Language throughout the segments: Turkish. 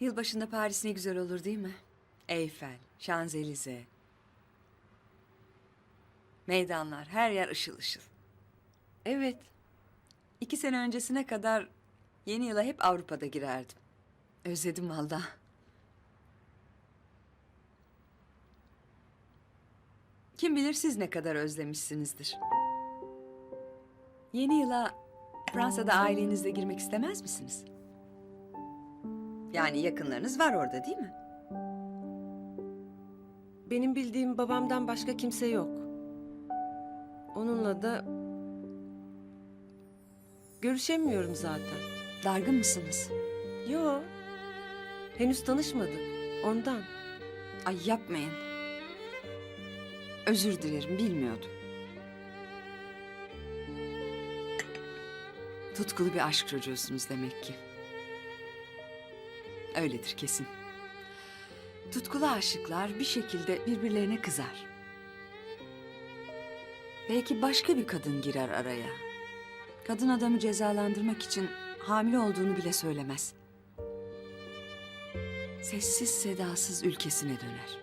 Yılbaşında Paris ne güzel olur değil mi? Eyfel, Şanzelize. Meydanlar, her yer ışıl ışıl. Evet. İki sene öncesine kadar yeni yıla hep Avrupa'da girerdim. Özledim valla. Kim bilir siz ne kadar özlemişsinizdir. Yeni yıla Fransa'da ailenizle girmek istemez misiniz? Yani yakınlarınız var orada değil mi? Benim bildiğim babamdan başka kimse yok. Onunla da görüşemiyorum zaten. Dargın mısınız? Yo. Henüz tanışmadık. Ondan. Ay yapmayın. Özür dilerim bilmiyordum. Tutkulu bir aşk çocuğusunuz demek ki. Öyledir kesin. Tutkulu aşıklar bir şekilde birbirlerine kızar. Belki başka bir kadın girer araya. Kadın adamı cezalandırmak için hamile olduğunu bile söylemez. Sessiz sedasız ülkesine döner.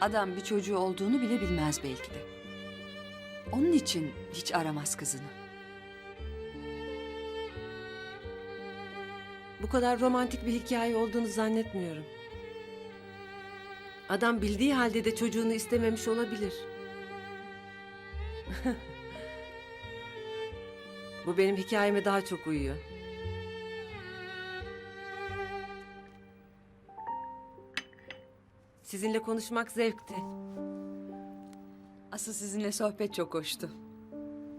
Adam bir çocuğu olduğunu bile bilmez belki de. Onun için hiç aramaz kızını. Bu kadar romantik bir hikaye olduğunu zannetmiyorum. Adam bildiği halde de çocuğunu istememiş olabilir. Bu benim hikayeme daha çok uyuyor. Sizinle konuşmak zevkti. Asıl sizinle sohbet çok hoştu.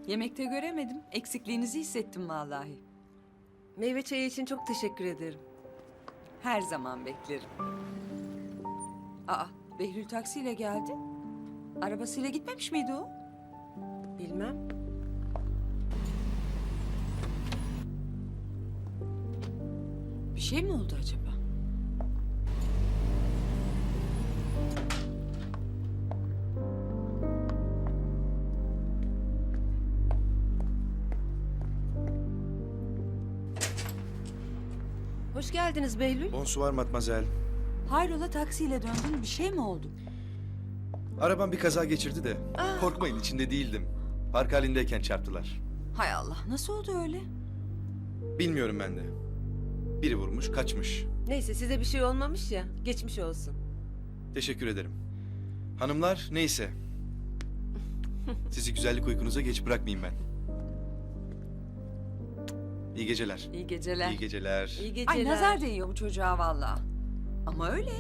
Yemekte göremedim. Eksikliğinizi hissettim vallahi. Meyve çayı için çok teşekkür ederim. Her zaman beklerim. Aa, Behlül taksiyle geldi. Arabasıyla gitmemiş miydi o? Bilmem. Bir şey mi oldu acaba? Hoş geldiniz Behlül. Bonsoir mademoiselle. Hayrola taksiyle döndün. Bir şey mi oldu? Arabam bir kaza geçirdi de. Korkmayın içinde değildim. Park halindeyken çarptılar. Hay Allah. Nasıl oldu öyle? Bilmiyorum ben de. Biri vurmuş, kaçmış. Neyse size bir şey olmamış ya. Geçmiş olsun. Teşekkür ederim. Hanımlar neyse. Sizi güzellik uykunuza geç bırakmayayım ben. İyi geceler. İyi geceler. İyi geceler. İyi geceler. Ay nazar değiyor bu çocuğa vallahi. Ama öyle.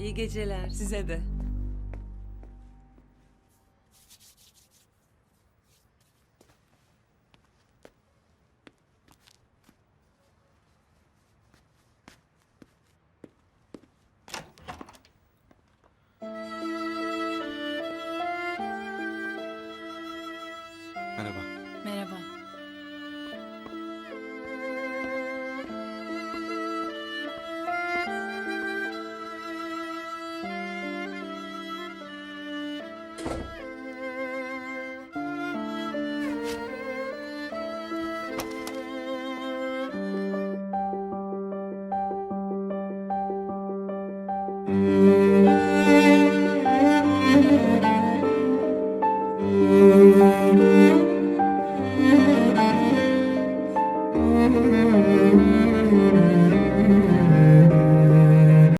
İyi geceler. Size de. Merhaba. Merhaba. Thank